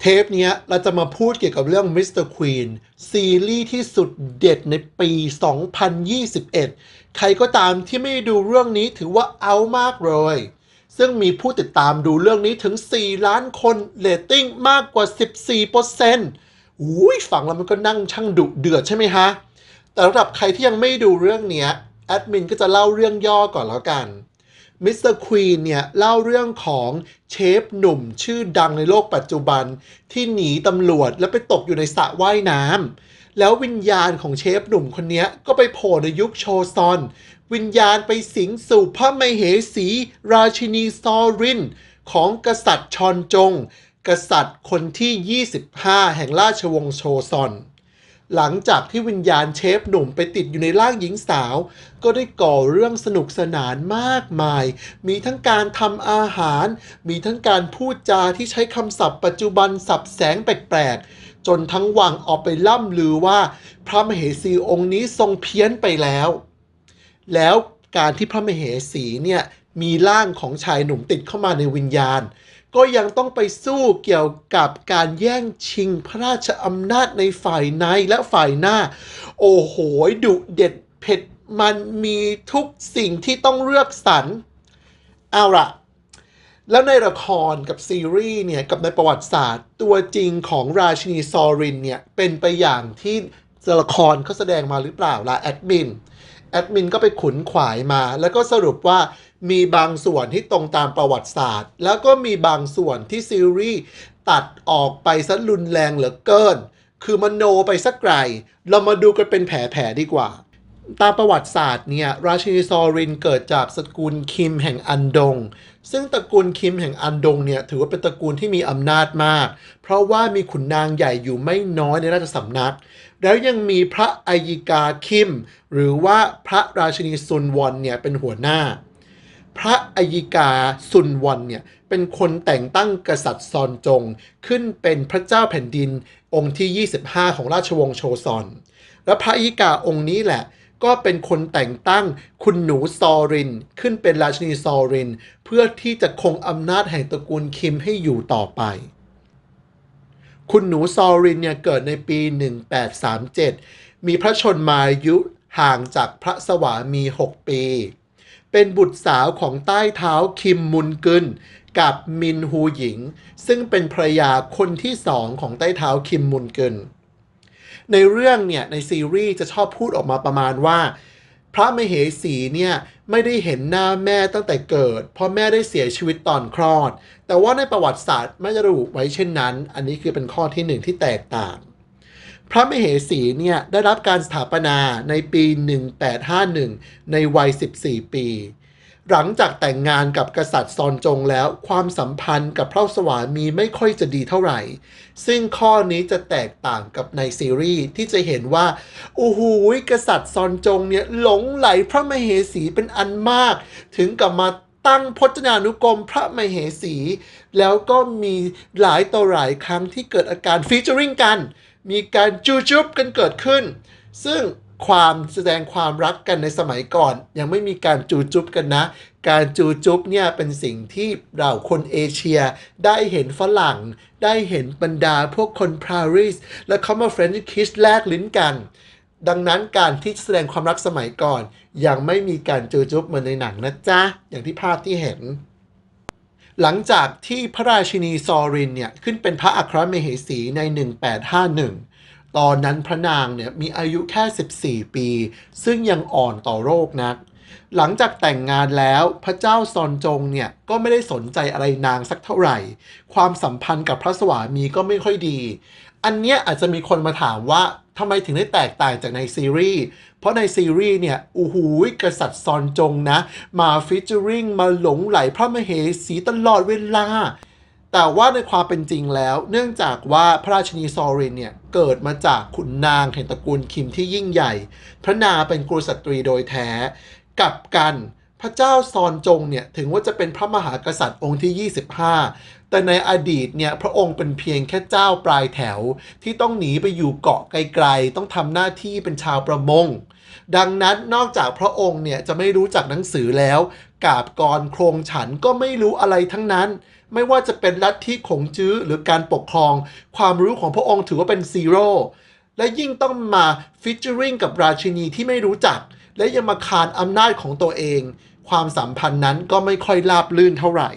เทปนี้เราจะมาพูดเกี่ยวกับเรื่อง Mr. Queen ซีรีส์ที่สุดเด็ดในปี 2021 ใครก็ตามที่ไม่ดูเรื่องนี้ถือว่าเอามากเลย ซึ่งมีผู้ติดตามดูเรื่องนี้ถึง 4 ล้านคนเรตติ้งมากกว่า 14%อุ้ยฟังแล้วมันก็นั่งช่างดุเดือดใช่ไหมฮะ แต่สำหรับใครที่ยังไม่ดูเรื่องนี้แอดมินก็จะเล่าเรื่องย่อก่อนแล้วกัน มิสเตอร์ควีนเนี่ยเล่าเรื่องของเชฟหนุ่มชื่อดังในโลกปัจจุบันที่หนีตำรวจแล้วไปตกอยู่ในสระว่ายน้ำแล้ววิญญาณของเชฟหนุ่มคนนี้ก็ไปโผล่ในยุคโชซอน วิญญาณไปสิงสู่พระมเหสี ราชินีซอริน ของกษัตริย์ชอนจง กษัตริย์คนที่ 25 แห่งราชวงศ์โชซอน หลังจากที่วิญญาณเชฟหนุ่มไปติดอยู่ในร่างหญิงสาว ก็ได้ก่อเรื่องสนุกสนานมากมาย มีทั้งการทำอาหาร มีทั้งการพูดจาที่ใช้คำศัพท์ปัจจุบันสับแสงแปลกๆ จนทั้งวังออกไปล่ำลือว่า พระมเหสีองค์นี้ทรงเพี้ยนไปแล้ว แล้วการที่พระมเหสีเนี่ยมีร่างของชายหนุ่มติดเข้ามาในวิญญาณ ก็ยังต้องไปสู้เกี่ยวกับการแย่งชิงพระราชอำนาจในฝ่ายในและฝ่ายหน้า โอ้โหดุเด็ดเผ็ดมันมีทุกสิ่งที่ต้องเลือกสรรเอาละแล้วในละครกับซีรีส์เนี่ย กับในประวัติศาสตร์ ตัวจริงของราชินีซอรินเนี่ย เป็นไปอย่างที่ละครเขาแสดงมาหรือเปล่าล่ะแอดมิน แอดมินก็ไปขุนขวายมา แล้วก็สรุปว่ามีบางส่วนที่ตรงตามประวัติศาสตร์ แล้วก็มีบางส่วนที่ซีรีส์ตัดออกไปซะรุนแรงเหลือเกิน คือมันโนไปสักไกล เรามาดูกันเป็นแผลๆดีกว่า ตามประวัติศาสตร์เนี่ย ราชินีซอรินเกิดจากสกุลคิมแห่งอันดง ซึ่งตระกูลคิมแห่งอันดงเนี่ยถือว่าเป็นตระกูลที่มีอำนาจมาก เพราะว่ามีขุนนางใหญ่อยู่ไม่น้อยในราชสำนัก แล้วยังมีพระอัยิกาคิม หรือว่าพระราชินีซุนวอนเนี่ยเป็นหัวหน้า พระอัยิกาซุนวอนเนี่ยเป็นคนแต่งตั้งกษัตริย์ซอนจง ขึ้นเป็นพระเจ้าแผ่นดินองค์ที่ 25 ของราชวงศ์โชซอน และพระอัยิกาองค์นี้แหละก็เป็นคนแต่งตั้งคุณหนูซอริน ขึ้นเป็นราชินีซอริน เพื่อที่จะคงอำนาจแห่งตระกูลคิมให้อยู่ต่อไป คุณหนูซอรินเนี่ยเกิดในปี 1837 มีพระชนมายุห่างจากพระสวามี 6 ปี เป็นบุตรสาวของใต้เท้าคิมมุนกึนกับมินฮูหญิง ซึ่งเป็นภรยาคนที่สองของใต้เท้าคิมมุนกึนในเรื่องเนี่ยในซีรีส์จะชอบพูดออกมาประมาณว่า พระมเหสีเนี่ยไม่ได้เห็นหน้าแม่ตั้งแต่เกิด เพราะแม่ได้เสียชีวิตตอนคลอด แต่ว่าในประวัติศาสตร์ไม่ได้ระบุไว้เช่นนั้น อันนี้คือเป็นข้อที่หนึ่งที่แตกต่าง พระมเหสีเนี่ยได้รับการสถาปนาในปี 1851 ในวัย 14 ปี หลังจากแต่งงานกับกษัตริย์ซอนจงแล้ว ความสัมพันธ์กับพระสวามีไม่ค่อยจะดีเท่าไหร่ ซึ่งข้อนี้จะแตกต่างกับในซีรีส์ที่จะเห็นว่าโอ้โหกษัตริย์ซอนจงเนี่ยหลงไหลพระมเหสีเป็นอันมาก ถึงกับมาตั้งพจนานุกรมพระมเหสี แล้วก็มีหลายต่อหลายครั้งที่เกิดอาการฟีเจอริงกัน มีการจูจุบกันเกิดขึ้น ซึ่ง ความแสดงความรักกันในสมัยก่อน ยังไม่มีการจูจุบกันนะ การจูจุบเนี่ยเป็นสิ่งที่เราคนเอเชีย ได้เห็นฝรั่ง ได้เห็นบรรดาพวกคนปารีสและเขามาเฟรนช์คิสแลกลิ้นกัน ดังนั้นการที่แสดงความรักสมัยก่อน ยังไม่มีการจูจุบเหมือนในหนังนะจ๊ะ อย่างที่ภาพที่เห็นหลังจากที่พระราชินีซอรินเนี่ย ขึ้นเป็นพระอัครมเหสีใน 1851 ตอนนั้นพระนางเนี่ยมีอายุแค่ 14 ปี ซึ่งยังอ่อนต่อโรคนัก หลังจากแต่งงานแล้วพระเจ้าซอนจงเนี่ยก็ไม่ได้สนใจอะไรนางสักเท่าไหร่ ความสัมพันธ์กับพระสวามีก็ไม่ค่อยดี อันเนี้ยอาจจะมีคนมาถามว่าทำไมถึงได้แตกต่างจากในซีรีส์ เพราะในซีรีส์เนี่ยโอ้โหกษัตริย์ซอนจงนะ มาฟิชเจอริงมาหลงไหลพระมเหสีตลอดเวลา แต่ว่าในความเป็นจริงแล้ว เนื่องจากว่าพระราชินีซอรินเนี่ยเกิดมาจากขุนนางแห่งตระกูลคิมที่ยิ่งใหญ่ พระนางเป็นกุลสตรีโดยแท้ กับกันพระเจ้าซอนจงเนี่ยถึงว่าจะเป็นพระมหากษัตริย์องค์ที่ 25 แต่ในอดีตเนี่ยพระองค์เป็นเพียงแค่เจ้าปลายแถว ที่ต้องหนีไปอยู่เกาะไกลๆ ต้องทำหน้าที่เป็นชาวประมง ดังนั้นนอกจากพระองค์เนี่ยจะไม่รู้จักหนังสือแล้ว กาบกรโครงฉันก็ไม่รู้อะไรทั้งนั้น ไม่ว่าจะเป็นลัทธิขงจื้อหรือการปกครอง ความรู้ของพระองค์ถือว่าเป็นซีโร่และยิ่งต้องมาฟิชเจอริงกับราชินีที่ไม่รู้จัก และยังมาคานอำนาจของตัวเอง ความสัมพันธ์นั้นก็ไม่ค่อยราบลื่นเท่าไหร่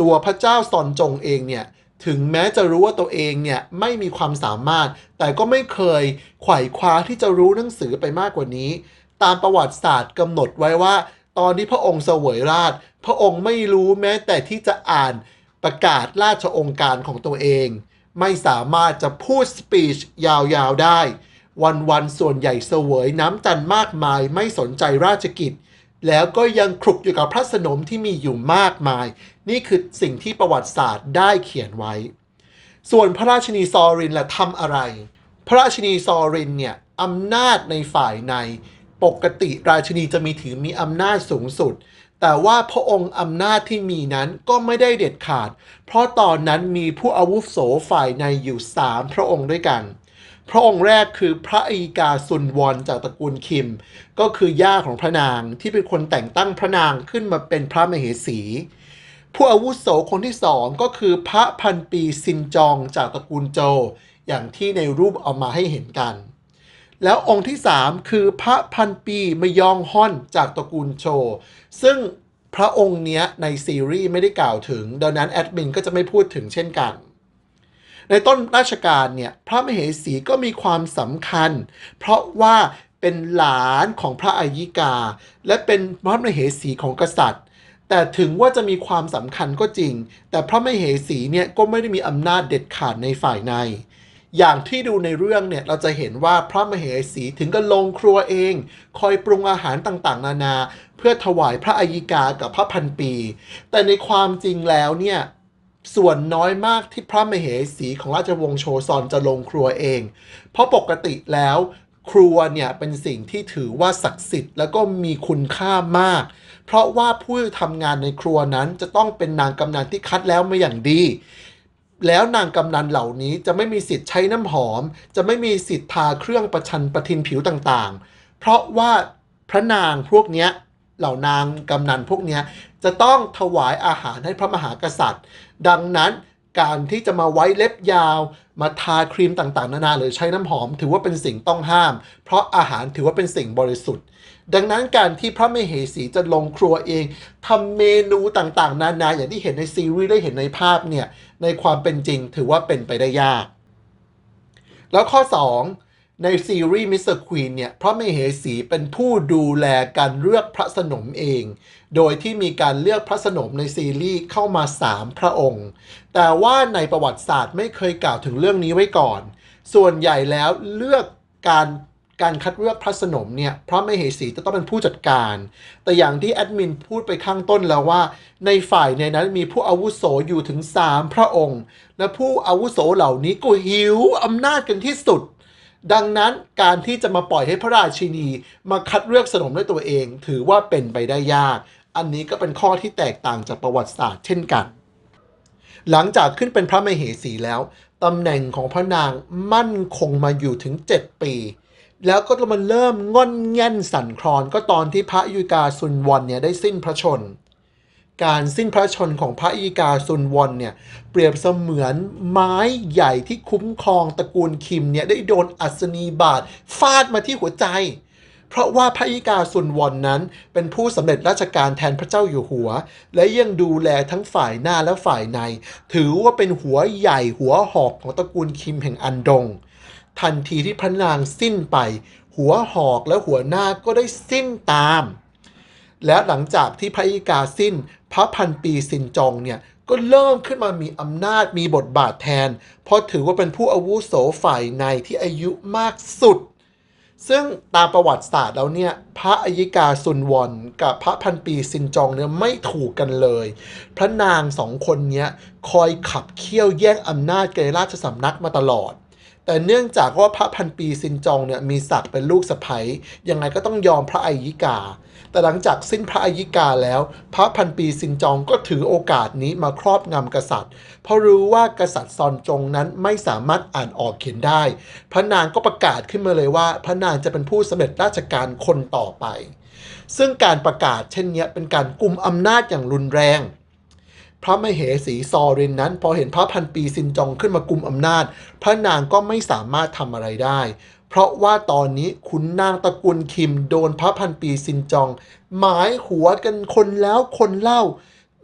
ตัวพระเจ้าซอนจงเองเนี่ยถึงแม้จะรู้ว่าตัวเองเนี่ยไม่มีความสามารถ แต่ก็ไม่เคยไขว่คว้าที่จะรู้หนังสือไปมากกว่านี้ ตามประวัติศาสตร์กำหนดไว้ว่า ตอนที่พระองค์เสวยราช พระองค์ไม่รู้แม้แต่ที่จะอ่านประกาศราชองค์การของตัวเอง ไม่สามารถจะพูดสปีชยาวๆได้ วันๆส่วนใหญ่เสวยน้ำจันทร์มากมายไม่สนใจราชกิจ แล้วก็ยังคลุกอยู่กับพระสนมที่มีอยู่มากมาย นี่คือสิ่งที่ประวัติศาสตร์ได้เขียนไว้ ส่วนพระราชินีซอรินล่ะทำอะไร พระราชินีซอรินเนี่ยอำนาจในฝ่ายใน ปกติราชินีจะมีถือมีอำนาจสูงสุด แต่ว่าพระองค์อำนาจที่มีนั้นก็ไม่ได้เด็ดขาด เพราะตอนนั้นมีผู้อาวุโสฝ่ายในอยู่สามพระองค์ด้วยกัน พระองค์แรกคือพระอีกาซุนวอนจากตระกูลคิม ก็คือย่าของพระนางที่เป็นคนแต่งตั้งพระนางขึ้นมาเป็นพระมเหสี ผู้อาวุโสคนที่สองก็คือพระพันปีซินจองจากตระกูลโจ อย่างที่ในรูปเอามาให้เห็นกัน แล้วองค์ที่ 3 คือพระพันปีมยองฮอนจากตระกูลโช ซึ่งพระองค์เนี้ยในซีรีส์ไม่ได้กล่าวถึง ดังนั้นแอดมินก็จะไม่พูดถึงเช่นกัน ในต้นราชการเนี่ยพระมเหสีก็มีความสำคัญ เพราะว่าเป็นหลานของพระอายิกา และเป็นพระมเหสีของกษัตริย์ แต่ถึงว่าจะมีความสำคัญก็จริง แต่พระมเหสีเนี่ยก็ไม่ได้มีอำนาจเด็ดขาดในฝ่ายใน อย่างที่ดูในเรื่องเนี่ยเราจะเห็นว่าพระมเหสีถึงกับลงครัวเอง คอยปรุงอาหารต่างๆ นานา เพื่อถวายพระอายิกากับพระพันปี แต่ในความจริงแล้วเนี่ยส่วนน้อยมากที่พระมเหสีของราชวงศ์โชซอนจะลงครัวเอง เพราะปกติแล้วครัวเนี่ยเป็นสิ่งที่ถือว่าศักดิ์สิทธิ์แล้วก็มีคุณค่ามาก เพราะว่าผู้ทำงานในครัวนั้นจะต้องเป็นนางกำนันที่คัดแล้วมาอย่างดี แล้วนางกำนันเหล่านี้จะไม่มีสิทธิ์ใช้น้ำหอม จะไม่มีสิทธิ์ทาเครื่องประชันประทินผิวต่างๆ เพราะว่าพระนางพวกเนี้ยเหล่านางกำนันพวกเนี้ยจะต้องถวายอาหารให้พระมหากษัตริย์ ดังนั้นการที่จะมาไว้เล็บยาว มาทาครีมต่างๆ นานาหรือใช้น้ำหอม ถือว่าเป็นสิ่งต้องห้าม เพราะอาหารถือว่าเป็นสิ่งบริสุทธิ์ ดังนั้นการที่พระมเหสีจะลงครัวเองทำเมนูต่างๆ นานาอย่างที่เห็นในซีรีส์ได้เห็นในภาพเนี่ยในความเป็นจริงถือว่าเป็นไปได้ยาก แล้วข้อ 2 ในซีรีส์มิสเตอร์ควีนเนี่ยพระมเหสีเป็นผู้ดูแลการเลือกพระสนมเอง โดยที่มีการเลือกพระสนมในซีรีส์เข้ามา 3 พระองค์ แต่ว่าในประวัติศาสตร์ไม่เคยกล่าวถึงเรื่องนี้ไว้ก่อน ส่วนใหญ่แล้วเลือกการ การคัดเลือกพระสนมเนี่ยพระมเหสีจะต้องเป็นผู้จัดการ แต่อย่างที่แอดมินพูดไปข้างต้นแล้วว่า ในฝ่ายในนั้นมีผู้อาวุโสอยู่ถึง 3 พระองค์ และผู้อาวุโสเหล่านี้ก็หิวอำนาจกันที่สุด ดังนั้นการที่จะมาปล่อยให้พระราชินีมาคัดเลือกสนมด้วยตัวเอง ถือว่าเป็นไปได้ยาก อันนี้ก็เป็นข้อที่แตกต่างจากประวัติศาสตร์เช่นกัน หลังจากขึ้นเป็นพระมเหสีแล้วตำแหน่งของพระนางมั่นคงมาอยู่ถึง 7 ปี แล้วก็มันเริ่มง่อนแง่นสั่นคลอนก็ตอนที่พระยุกาซุนวอนเนี่ยได้สิ้นพระชน การสิ้นพระชนของพระอีกาซุนวอนเนี่ยเปรียบเสมือนไม้ใหญ่ที่คุ้มครองตระกูลคิมเนี่ยได้โดนอัศนีบาดฟาดมาที่หัวใจ เพราะว่าพระอีกาซุนวอนนั้น เป็นผู้สำเร็จราชการแทนพระเจ้าอยู่หัว และยังดูแลทั้งฝ่ายหน้าและฝ่ายใน ถือว่าเป็นหัวใหญ่หัวหอกของตระกูลคิมแห่งอันดง ทันทีที่พระนางสิ้นไป หัวหอกและหัวหน้าก็ได้สิ้นตาม และหลังจากที่พระอีกาสิ้น พระพันปีซินจองเนี่ยก็เริ่มขึ้นมามีอำนาจมีบทบาทแทน เพราะถือว่าเป็นผู้อาวุโสฝ่ายในที่อายุมากสุด ซึ่งตามประวัติศาสตร์แล้วเนี่ย พระอายิกาซุนวอนกับพระพันปีซินจองเนี่ยไม่ถูกกันเลย พระนางสองคนเนี้ยคอยขับเคี่ยวแย่งอำนาจในราชสำนักมาตลอด แต่เนื่องจากว่าพระพันปีซินจองเนี่ยมีศักดิ์เป็นลูกสะใภ้ยังไงก็ต้องยอมพระอายิกา แต่หลังจากสิ้นพระอายิกาแล้ว พระพันปีซินจองก็ถือโอกาสนี้มาครอบงำกษัตริย์ เพราะรู้ว่ากษัตริย์ซอนจงนั้นไม่สามารถอ่านออกเขียนได้ พระนางก็ประกาศขึ้นมาเลยว่า พระนางจะเป็นผู้สำเร็จราชการคนต่อไป ซึ่งการประกาศเช่นนี้เป็นการกลุ่มอำนาจอย่างรุนแรง พระมเหสีซอรินนั้น พอเห็นพระพันปีซินจองขึ้นมากุมอำนาจ พระนางก็ไม่สามารถทำอะไรได้ เพราะว่าตอนนี้ขุนนางตระกูลคิมโดนพระพันปีซินจอง หมายหัวกันคนแล้วคนเล่า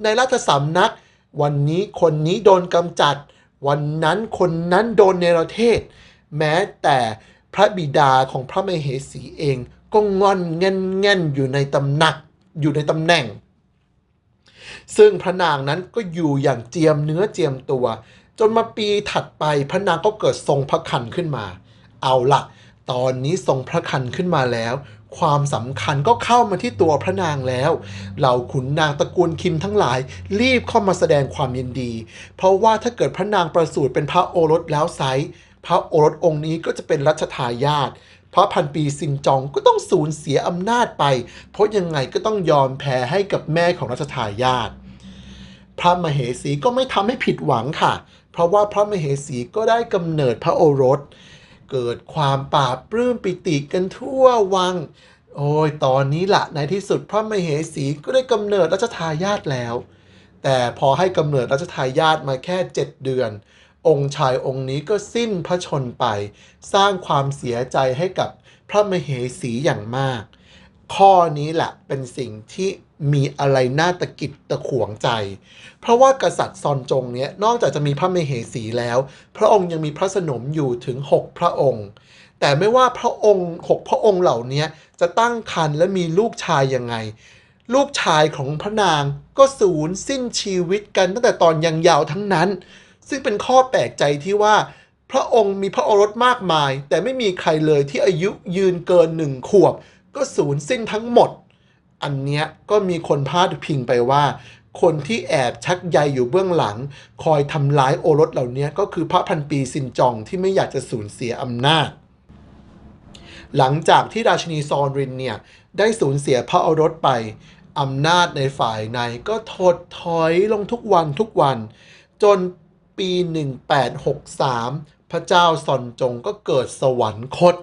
ในราชสำนัก วันนี้คนนี้โดนกำจัด วันนั้นคนนั้นโดนเนรเทศ แม้แต่พระบิดาของพระมเหสีเองก็งอนแง่นแง่นอยู่ในตำหนักอยู่ในตำแหน่ง ซึ่งพระนางนั้นก็อยู่อย่างเจียมเนื้อเจียมตัว จนมาปีถัดไปพระนางก็เกิดทรงพระคันขึ้นมา เอาละตอนนี้ทรงพระคันขึ้นมาแล้ว ความสำคัญก็เข้ามาที่ตัวพระนางแล้วเหล่าขุนนางตระกูลคิมทั้งหลาย รีบเข้ามาแสดงความยินดี เพราะว่าถ้าเกิดพระนางประสูติเป็นพระโอรสแล้วไซพระโอรสองค์นี้ก็จะเป็นรัชทายาท พราะพันปีซินจองก็ต้องสูญเสียอำนาจไป เพราะยังไงก็ต้องยอมแพ้ให้กับแม่ของรัชทายาทพระมเหสีก็ไม่ทำให้ผิดหวังค่ะ เพราะว่าพระมเหสีก็ได้กำเนิดพระโอรส เกิดความปราปลื้มปิติกันทั่ววัง โอ้ยตอนนี้ละในที่สุดพระมเหสีก็ได้กำเนิดรัชทายาทแล้ว แต่พอให้กำเนิดรัชทายาทมาแค่ 7 เดือน องค์ชายองค์นี้ก็สิ้นพระชนไป สร้างความเสียใจให้กับพระมเหสีอย่างมาก ข้อนี้แหละเป็นสิ่งที่มีอะไรน่าตะกิดตะขวงใจ เพราะว่ากษัตริย์ซอนจงเนี้ยนอกจากจะมีพระมเหสีแล้ว พระองค์ยังมีพระสนมอยู่ถึง 6 พระองค์ แต่ไม่ว่าพระองค์หกพระองค์เหล่านี้จะตั้งครรภ์และมีลูกชายยังไง ลูกชายของพระนางก็สูญสิ้นชีวิตกันตั้งแต่ตอนยังยาวทั้งนั้น ซึ่งเป็นข้อแปลกใจที่ว่า พระองค์มีพระโอรสมากมาย แต่ไม่มีใครเลยที่อายุยืนเกินหนึ่งขวบ ก็สูญสิ้นทั้งหมด อันเนี้ยก็มีคนพาดพิงไปว่า คนที่แอบชักใยอยู่เบื้องหลัง คอยทำร้ายโอรสเหล่านี้ก็คือพระพันปีซินจองที่ไม่อยากจะสูญเสียอำนาจหลังจากที่ราชินีซอนรินเนี่ย ได้สูญเสียพระโอรสไป อำนาจในฝ่ายในก็ถดถอยลงทุกวันทุกวัน จน ปี 1863 พระเจ้าซอนจงก็เกิดสวรรคต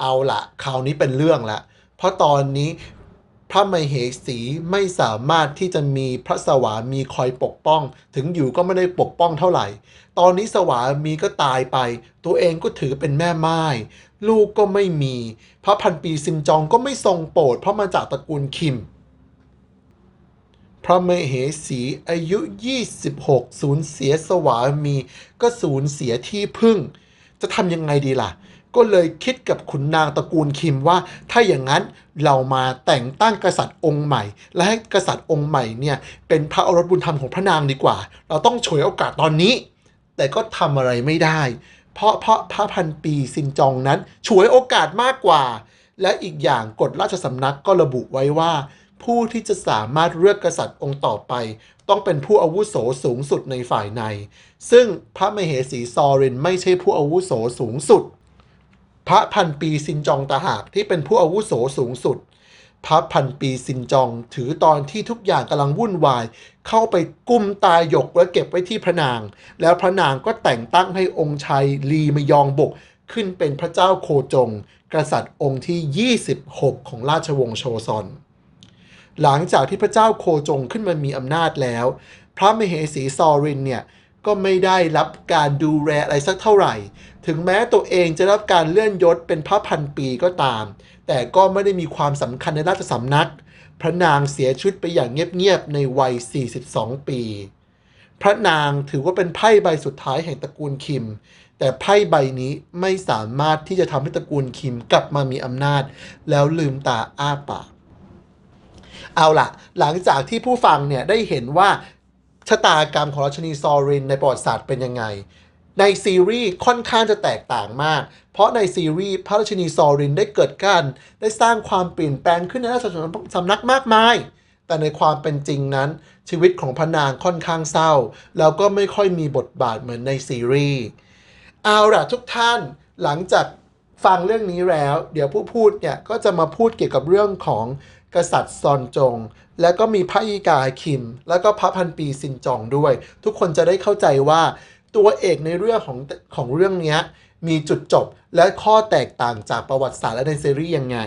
เอาละคราวนี้เป็นเรื่องละ เพราะตอนนี้พระมเหสีไม่สามารถที่จะมีพระสวามีคอยปกป้อง ถึงอยู่ก็ไม่ได้ปกป้องเท่าไหร่ ตอนนี้สวามีก็ตายไป ตัวเองก็ถือเป็นแม่ไม้ลูกก็ไม่มี พระพันปีซินจองก็ไม่ทรงโปรดเพราะมาจากตระกูลคิม พระมเหสีอายุ 26 สูญเสียสวามี ก็สูญเสียที่พึ่ง จะทำยังไงดีล่ะ ก็เลยคิดกับขุนนางตระกูลคิมว่า ถ้าอย่างนั้นเรามาแต่งตั้งกษัตริย์องค์ใหม่ และให้กษัตริย์องค์ใหม่เนี่ยเป็นพระอรสบุญธรรมของพระนางดีกว่า เราต้องฉวยโอกาสตอนนี้ แต่ก็ทำอะไรไม่ได้ เพราะเพราะพระพันปีซินจองนั้นฉวยโอกาสมากกว่า และอีกอย่างกฎราชสำนักก็ระบุไว้ว่า ผู้ที่จะสามารถเลือกกษัตริย์องค์ต่อไป ต้องเป็นผู้อาวุโสสูงสุดในฝ่ายใน ซึ่งพระมเหสีซอรินไม่ใช่ผู้อาวุโสสูงสุด พระพันปีซินจองตาหากที่เป็นผู้อาวุโสสูงสุด พระพันปีซินจองถือตอนที่ทุกอย่างกำลังวุ่นวาย เข้าไปกุมตายหยกและเก็บไว้ที่พระนาง แล้วพระนางก็แต่งตั้งให้องค์ชัยลีมยองบกขึ้นเป็นพระเจ้าโคจง กษัตริย์องค์ที่ 26 ของราชวงศ์โชซอน หลังจากที่พระเจ้าโคจงขึ้นมามีอำนาจแล้ว พระมเหสีซอรินเนี่ยก็ไม่ได้รับการดูแลอะไรสักเท่าไหร่ ถึงแม้ตัวเองจะรับการเลื่อนยศเป็นพระพันปีก็ตาม แต่ก็ไม่ได้มีความสำคัญในราชสำนัก พระนางเสียชีวิตไปอย่างเงียบๆในวัย 42 ปี พระนางถือว่าเป็นไพ่ใบสุดท้ายแห่งตระกูลคิม แต่ไพ่ใบนี้ไม่สามารถที่จะทำให้ตระกูลคิมกลับมามีอำนาจ แล้วลืมตาอ้าปาก เอาล่ะหลังจากที่ผู้ฟังเนี่ยได้เห็นว่าชะตากรรมของราชนีซอรินในประวัติศาสตร์เป็นยังไง ในซีรีส์ค่อนข้างจะแตกต่างมาก เพราะในซีรีส์พระราชินีซอรินได้เกิดการได้สร้างความเปลี่ยนแปลงขึ้นในราชสำนักมากมาย แต่ในความเป็นจริงนั้น ชีวิตของพระนางค่อนข้างเศร้า แล้วก็ไม่ค่อยมีบทบาทเหมือนในซีรีส์เอาล่ะทุกท่านหลังจากฟังเรื่องนี้แล้ว เดี๋ยวผู้พูดเนี่ยก็จะมาพูดเกี่ยวกับเรื่องของ กษัตริย์ซอนจง และก็มีพระอีกาคิม แล้วก็พระพันปีซินจองด้วย ทุกคนจะได้เข้าใจว่าตัวเอกในเรื่องของของเรื่องนี้มีจุดจบและข้อแตกต่างจากประวัติศาสตร์และในซีรีส์ยังไง